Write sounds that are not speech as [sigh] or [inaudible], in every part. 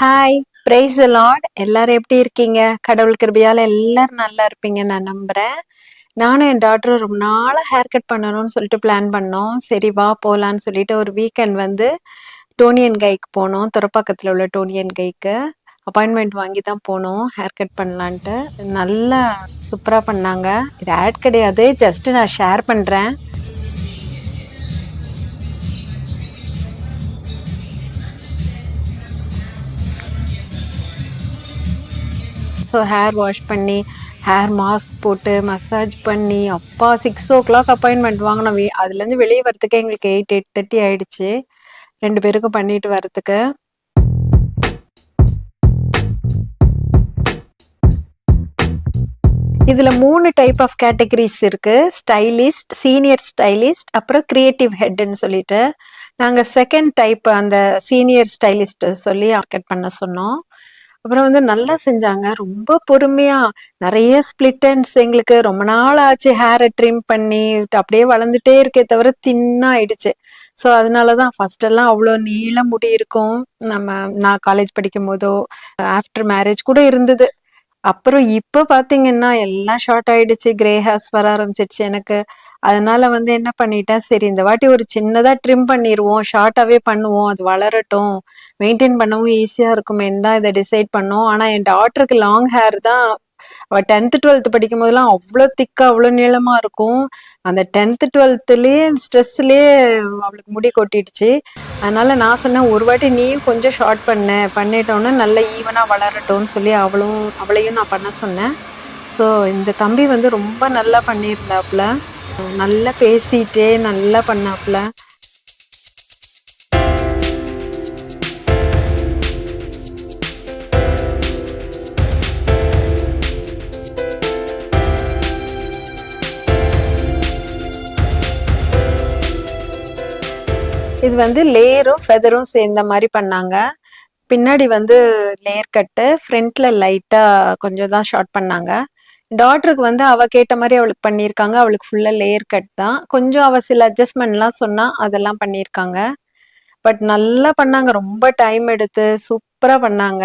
Hi price Lord எல்லாரும் எப்படி இருக்கீங்க? கடவுள் கிருபையால் எல்லாரும் நல்லா இருப்பீங்க நான் நம்புறேன். நானும் என் டாக்டரும் ரொம்ப நாளாக ஹேர் கட் பண்ணணும்னு சொல்லிட்டு பிளான் பண்ணோம். சரி வா போகலான்னு சொல்லிட்டு ஒரு வீக்கெண்ட் வந்து டோனியன் கைக்கு போனோம். துறப்பாக்கத்தில் உள்ள டோனியன் கைக்கு அப்பாயின்மெண்ட் வாங்கி தான் போனோம். ஹேர் கட் பண்ணலான்ட்டு. நல்லா சூப்பராக பண்ணாங்க. இது ஆட் கிடையாது. ஜஸ்ட் நான் ஷேர் பண்ணுறேன் ஸோ ஹேர் வாஷ் பண்ணி ஹேர் மாஸ்க் போட்டு மசாஜ் பண்ணி அப்பா சிக்ஸ் ஓ கிளாக் அப்பாயின்மெண்ட் வாங்கினோம் அதுலேருந்து வெளியே வரத்துக்கு எங்களுக்கு எயிட் எயிட் தேர்ட்டி ஆயிடுச்சு. ரெண்டு பேருக்கும் பண்ணிட்டு வரதுக்கு இதில் மூணு டைப் ஆஃப் கேட்டகரிஸ் இருக்குது ஸ்டைலிஸ்ட் சீனியர் ஸ்டைலிஸ்ட் அப்புறம் கிரியேட்டிவ் ஹெட்னு சொல்லிட்டு. நாங்கள் செகண்ட் டைப் அந்த சீனியர் ஸ்டைலிஸ்ட் சொல்லி மார்க்கெட் பண்ண சொன்னோம். அப்புறம் வந்து நல்லா செஞ்சாங்க. ரொம்ப பொறுமையா நிறைய ஸ்பிளிட்டன்ஸ் எங்களுக்கு ரொம்ப நாள் ஆச்சு ஹேரை ட்ரிம் பண்ணி அப்படியே வளர்ந்துட்டே இருக்கே தவிர தின்னா ஆயிடுச்சு. ஸோ அதனாலதான் ஃபர்ஸ்ட் எல்லாம் அவ்வளோ நீள முடி இருக்கும். நம்ம நான் காலேஜ் படிக்கும் போதோ ஆஃப்டர் மேரேஜ் கூட இருந்தது. அப்புறம் இப்போ பார்த்தீங்கன்னா எல்லாம் ஷார்ட் ஆயிடுச்சு. கிரே ஹேர்ஸ் வர ஆரம்பிச்சிருச்சு எனக்கு. அதனால வந்து என்ன பண்ணிட்டேன் சரி இந்த வாட்டி ஒரு சின்னதா ட்ரிம் பண்ணிடுவோம் ஷார்ட்டாவே பண்ணுவோம் அது வளரட்டும் மெயின்டைன் பண்ணவும் ஈஸியா இருக்குமேன்னு தான் இதை டிசைட் பண்ணோம். ஆனா என் டாட்டருக்கு லாங் ஹேர் தான் அவ டென்த் டுவெல்த் படிக்கும் போதெல்லாம் அவ்வளோ திக்கா அவ்வளோ நீளமா இருக்கும். அந்த டென்த் டுவெல்த்துலேயே ஸ்ட்ரெஸ்லயே அவளுக்கு முடி கொட்டிடுச்சு. அதனால நான் சொன்னேன் ஒரு வாட்டி நீயும் கொஞ்சம் ஷார்ட் பண்ண. பண்ணிட்டோன்னா நல்ல ஈவனா வளரட்டும்னு சொல்லி அவளும் அவளையும் நான் பண்ண சொன்னேன். ஸோ இந்த தம்பி வந்து ரொம்ப நல்லா பண்ணியிருந்தாப்புல. நல்லா பேசிட்டே நல்லா பண்ணாப்புல. இது வந்து லேயரும் ஃபெதரும் சேர்ந்த மாதிரி பண்ணாங்க. பின்னாடி வந்து லேயர் கட்டு ஃப்ரண்ட்ல லைட்டா கொஞ்சம் தான் ஷார்ட் பண்ணாங்க. டாட்டருக்கு வந்து அவ கேட்ட மாதிரி அவளுக்கு பண்ணியிருக்காங்க. அவளுக்கு ஃபுல்லா லேயர் கட் தான். கொஞ்சம் அவ சில அட்ஜஸ்ட்மெண்ட்லாம் சொன்னா அதெல்லாம் பண்ணியிருக்காங்க. பட் நல்லா பண்ணாங்க. ரொம்ப டைம் எடுத்து சூப்பரா பண்ணாங்க.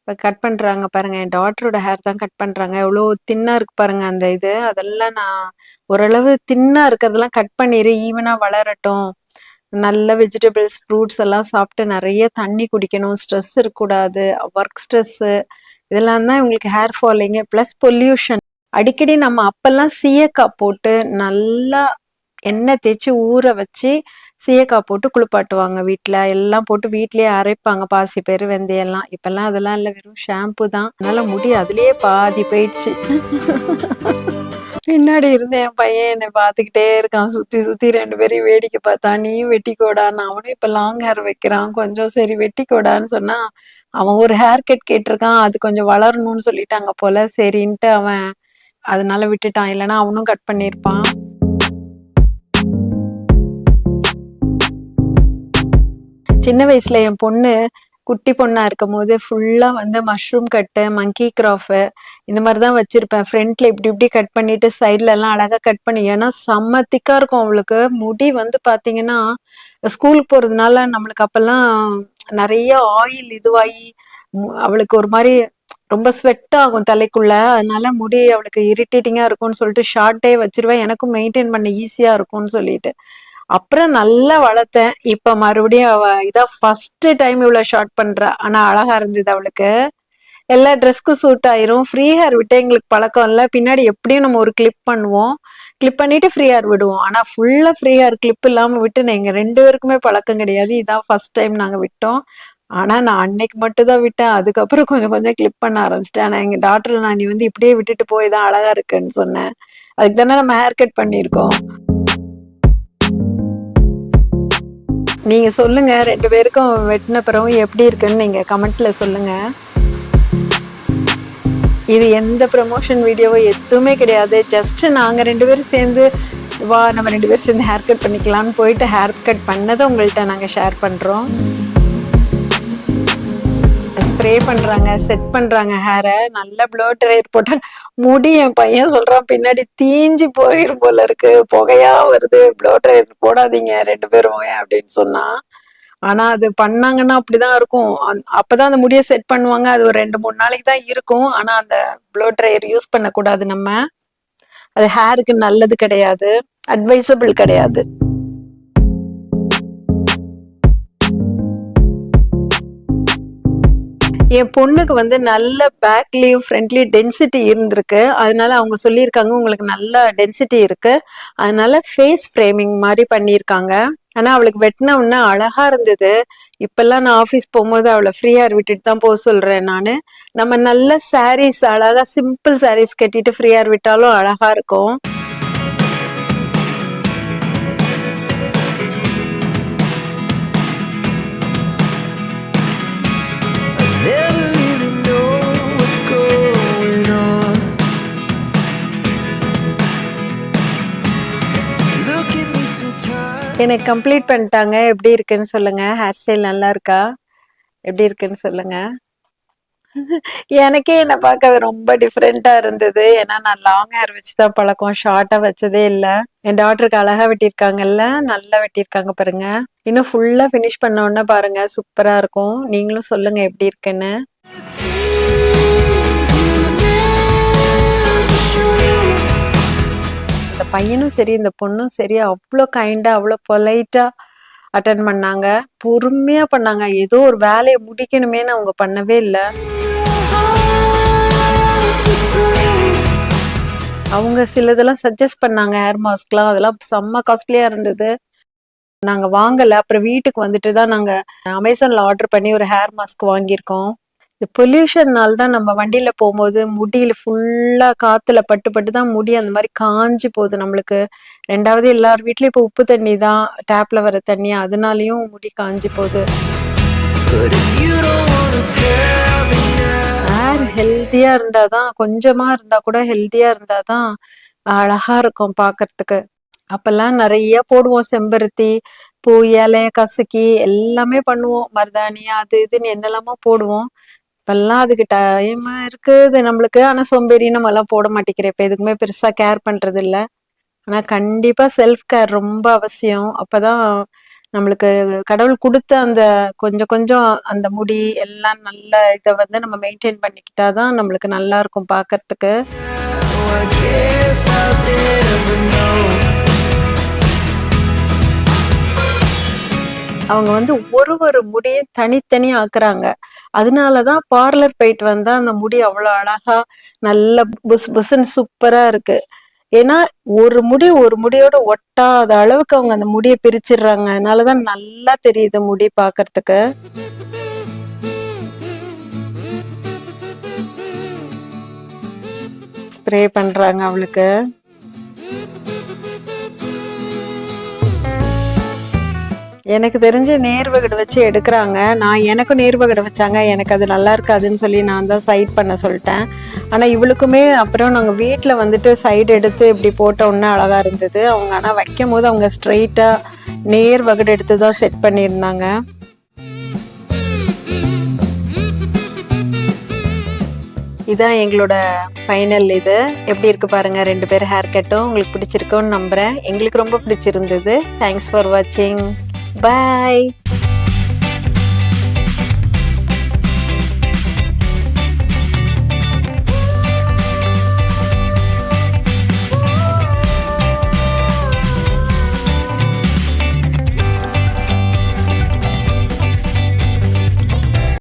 இப்போ கட் பண்றாங்க பாருங்க. என் டாட்டரோட ஹேர் தான் கட் பண்றாங்க. எவ்வளோ தின்னா இருக்கு பாருங்க அந்த இது. அதெல்லாம் நான் ஓரளவு தின்னா இருக்கிறதெல்லாம் கட் பண்ணிடு ஈவனா வளரட்டும். நல்ல வெஜிடபிள்ஸ் ஃப்ரூட்ஸ் எல்லாம் சாப்பிட்டு நிறைய தண்ணி குடிக்கணும். ஸ்ட்ரெஸ் இருக்கக்கூடாது. ஒர்க் ஸ்ட்ரெஸ்ஸு இதெல்லாம் தான் இவங்களுக்கு ஹேர் ஃபாலிங்கு ப்ளஸ் பொல்யூஷன் அடிக்கடி நம்ம அப்பெல்லாம் சீயக்காய் போட்டு நல்லா எண்ணெய் தேய்ச்சி ஊற வச்சு சீயக்காய் போட்டு குளிப்பாட்டுவாங்க வீட்டில் எல்லாம் போட்டு வீட்லயே அரைப்பாங்க பாசி பேர் வெந்தயம்லாம் இப்பெல்லாம் அதெல்லாம் இல்லை வெறும் ஷாம்பு தான். அதனால முடி அதுலேயே பாதி போயிடுச்சு. [laughs] பின்னாடி இருந்த என் பையன் என்னை பார்த்துக்கிட்டே இருக்கான். சுற்றி சுற்றி ரெண்டு பேரையும் வேடிக்கை பார்த்தா நீயும் வெட்டிக்கோடான்னு அவனும் இப்போ லாங் ஹேர் வைக்கிறான். கொஞ்சம் சரி வெட்டிக்கோடான்னு சொன்னா அவன் ஒரு ஹேர் கட் கேட்டிருக்கான். அது கொஞ்சம் வளரணும்னு சொல்லிட்டாங்க போல. சரின்ட்டு அவன் அதனால விட்டுட்டான். இல்லைன்னா அவனும் கட் பண்ணியிருப்பான். சின்ன வயசுல என் பொண்ணு குட்டி பொண்ணா இருக்கும் போது ஃபுல்லா வந்து மஷ்ரூம் கட்டு மங்கி கிராஃப் இந்த மாதிரி தான் வச்சிருப்பேன். ஃப்ரண்ட்ல இப்படி இப்படி கட் பண்ணிட்டு சைட்ல எல்லாம் அழகா கட் பண்ணி ஏன்னா செம்ம திக்கா இருக்கும் அவளுக்கு. முடி வந்து பாத்தீங்கன்னா ஸ்கூலுக்கு போறதுனால நம்மளுக்கு அப்பெல்லாம் நிறைய ஆயில் இதுவாகி அவளுக்கு ஒரு மாதிரி ரொம்ப ஸ்வெட் ஆகும் தலைக்குள்ள. அதனால முடி அவளுக்கு இரிட்டேட்டிங்கா இருக்கும்னு சொல்லிட்டு ஷார்ட்டே வச்சிருவேன். எனக்கும் மெயின்டைன் பண்ண ஈஸியா இருக்கும்னு சொல்லிட்டு. அப்புறம் நல்லா வளர்த்தேன். இப்ப மறுபடியும் அவ இதான் ஃபர்ஸ்ட் டைம் இவ்வளவு ஷார்ட் பண்றா. ஆனா அழகா இருந்தது அவளுக்கு. எல்லா ட்ரெஸ்க்கும் சூட் ஆயிரும். ஃப்ரீ ஹேர் விட்டு எங்களுக்கு பழக்கம் இல்லை. பின்னாடி எப்படியும் நம்ம ஒரு கிளிப் பண்ணுவோம். கிளிப் பண்ணிட்டு ஃப்ரீ ஹேர் விடுவோம். ஆனா ஃபுல்லா ஃப்ரீ ஹேர் கிளிப் இல்லாம விட்டு எங்க ரெண்டு பேருக்குமே பழக்கம் கிடையாது. இதான் ஃபர்ஸ்ட் டைம் நாங்க விட்டோம். ஆனா நான் அன்னைக்கு மட்டும் தான் விட்டேன். அதுக்கப்புறம் கொஞ்சம் கொஞ்சம் கிளிப் பண்ண ஆரம்பிச்சிட்டேன். ஆனா எங்க டாக்டர் நான் நீ வந்து இப்படியே விட்டுட்டு போய் தான் அழகா இருக்குன்னு சொன்னேன். அதுக்கு தானே நம்ம ஹேர் கட் பண்ணியிருக்கோம். நீங்கள் சொல்லுங்கள் ரெண்டு பேருக்கும் வெட்டின பிறகு எப்படி இருக்குன்னு நீங்கள் கமெண்ட்டில் சொல்லுங்கள் இது எந்த ப்ரமோஷன் வீடியோவோ எதுவுமே கிடையாது. ஜஸ்ட்டு நாங்கள் ரெண்டு பேரும் சேர்ந்து வா நம்ம ரெண்டு பேரும் சேர்ந்து ஹேர் கட் பண்ணிக்கலாம்னு போயிட்டு ஹேர் கட் பண்ணதை உங்கள்கிட்ட நாங்கள் ஷேர் பண்ணுறோம் ஸ்ப்ரே பண்றாங்க செட் பண்றாங்க ஹேரை நல்ல ப்ளோ ட்ரையர் போட்டாங்க. முடி என் பையன் சொல்றான் பின்னாடி தீஞ்சு போயிரும் போல இருக்கு. புகையா வருது. ப்ளோ ட்ரையர் போடாதீங்க ரெண்டு பேரும் ஏன் அப்படின்னு சொன்னா. ஆனா அது பண்ணாங்கன்னா அப்படிதான் இருக்கும். அப்பதான் அந்த முடியை செட் பண்ணுவாங்க. அது ஒரு ரெண்டு மூணு நாளைக்கு தான் இருக்கும். ஆனா அந்த ப்ளோ ட்ரையர் யூஸ் பண்ணக்கூடாது நம்ம. அது ஹேருக்கு நல்லது கிடையாது. அட்வைசபிள் கிடையாது. என் பொண்ணுக்கு வந்து நல்ல பேக்லயும் ஃப்ரெண்ட்லி டென்சிட்டி இருந்திருக்கு. அதனால அவங்க சொல்லியிருக்காங்க உங்களுக்கு நல்ல டென்சிட்டி இருக்கு. அதனால ஃபேஸ் ஃப்ரேமிங் மாதிரி பண்ணியிருக்காங்க. ஆனா அவளுக்கு வெட்டின உடனே அழகா இருந்தது. இப்பெல்லாம் நான் ஆஃபீஸ் போகும்போது அவளை ஃப்ரீயா விட்டுட்டு தான் போக சொல்றேன் நானு. நம்ம நல்ல சாரீஸ் அழகா சிம்பிள் சாரீஸ் கட்டிட்டு ஃப்ரீயா விட்டாலும் அழகா இருக்கும். எனக்கு கம்ப்ளீட் பண்ணிட்டாங்க. எப்படி இருக்குன்னு சொல்லுங்க. ஹேர் ஸ்டைல் நல்லா இருக்கா? எப்படி இருக்குன்னு சொல்லுங்க. எனக்கே என்னை பார்க்க ரொம்ப டிஃப்ரெண்டா இருந்தது. ஏன்னா நான் லாங் ஹேர் வச்சு தான் பழக்கம் ஷார்ட்டா வச்சதே இல்லை. என் டாக்டருக்கு அழகா வெட்டியிருக்காங்கல்ல. நல்லா வெட்டியிருக்காங்க பாருங்க. இன்னும் ஃபுல்லா ஃபினிஷ் பண்ண உடனே பாருங்க. சூப்பரா இருக்கும். நீங்களும் சொல்லுங்க எப்படி இருக்குன்னு. இந்த பையனும் சரி இந்த பொண்ணும் சரி அவ்வளோ கைண்டாக அவ்வளோ பொலைட்டாக அட்டன் பண்ணாங்க. பொறுமையாக பண்ணாங்க. ஏதோ ஒரு வேலையை முடிக்கணுமேன்னு அவங்க பண்ணவே இல்லை. அவங்க சிலதெல்லாம் சஜஸ்ட் பண்ணாங்க. ஹேர் மாஸ்க்லாம் அதெல்லாம் செம்ம காஸ்ட்லியாக இருந்தது. நாங்கள் வாங்கலை. அப்புறம் வீட்டுக்கு வந்துட்டு தான் நாங்கள் அமேசானில் ஆர்டர் பண்ணி ஒரு ஹேர் மாஸ்க் வாங்கியிருக்கோம். இந்த பொல்யூஷன்னால தான் நம்ம வண்டியில போகும்போது முடியில ஃபுல்லா காத்துல பட்டு பட்டு தான் முடி அந்த மாதிரி காஞ்சி போகுது நம்மளுக்கு. ரெண்டாவது எல்லார் வீட்லயும் இப்போ உப்பு தண்ணி தான் டேப்ல வர தண்ணி அதனாலயும் முடி காஞ்சி போகுது. But if you ஹெல்த்தியா இருந்தாதான் கொஞ்சமா இருந்தா கூட ஹெல்த்தியா இருந்தாதான் அழகா இருக்கும் பாக்குறதுக்கு. அப்பெல்லாம் நிறைய போடுவோம் செம்பருத்தி பூ இலை கசக்கி எல்லாமே பண்ணுவோம். மருதாணி அது இதுன்னு என்னெல்லாமோ போடுவோம். இப்பெல்லாம் அதுக்கு டைம் இருக்குது நம்மளுக்கு. ஆனா சோம்பேறி நம்ம எல்லாம் போட மாட்டேங்கிறேன் இப்ப எதுக்குமே பெருசா கேர் பண்றது இல்ல. ஆனா கண்டிப்பா செல்ஃப் கேர் ரொம்ப அவசியம். அப்பதான் நம்மளுக்கு கடவுள் கொடுத்த அந்த கொஞ்சம் கொஞ்சம் அந்த முடி எல்லாம் நல்ல இதை வந்து நம்ம மெயின்டைன் பண்ணிக்கிட்டாதான் நம்மளுக்கு நல்லா இருக்கும் பார்க்கிறதுக்கு. அவங்க வந்து ஒரு ஒரு முடியும் தனித்தனி ஆக்குறாங்க. அதனாலதான் பார்லர் போயிட்டு வந்தா அந்த முடி அவ்வளவு அழகா நல்ல புஸ் புஸ்ன்னு சூப்பரா இருக்கு. ஏன்னா ஒரு முடி ஒரு முடியோட ஒட்டாத அளவுக்கு அவங்க அந்த முடியை பிரிச்சிடுறாங்க. அதனாலதான் நல்லா தெரியுது முடி பாக்குறதுக்கு. ஸ்ப்ரே பண்றாங்க அவளுக்கு. எனக்கு தெரிஞ்சு நேர்வகடு வச்சு எடுக்கிறாங்க. நான் எனக்கும் நேர்வகடு வச்சாங்க. எனக்கு அது நல்லா இருக்காதுன்னு சொல்லி நான் தான் சைட் பண்ண சொல்லிட்டேன். ஆனால் இவளுக்குமே அப்புறம் நாங்கள் வீட்டில் வந்துட்டு சைடு எடுத்து இப்படி போட்ட அழகாக இருந்தது. அவங்க ஆனால் வைக்கும் போது அவங்க ஸ்ட்ரெயிட்டாக நேர் வகடு எடுத்து தான் செட் பண்ணியிருந்தாங்க. இதான் எங்களோட ஃபைனல் இது. எப்படி இருக்கு பாருங்க ரெண்டு பேர் ஹேர் கட்டும் உங்களுக்கு பிடிச்சிருக்கோன்னு நம்புறேன். எங்களுக்கு ரொம்ப பிடிச்சிருந்தது. தேங்க்ஸ் ஃபார் வாட்சிங் பாய்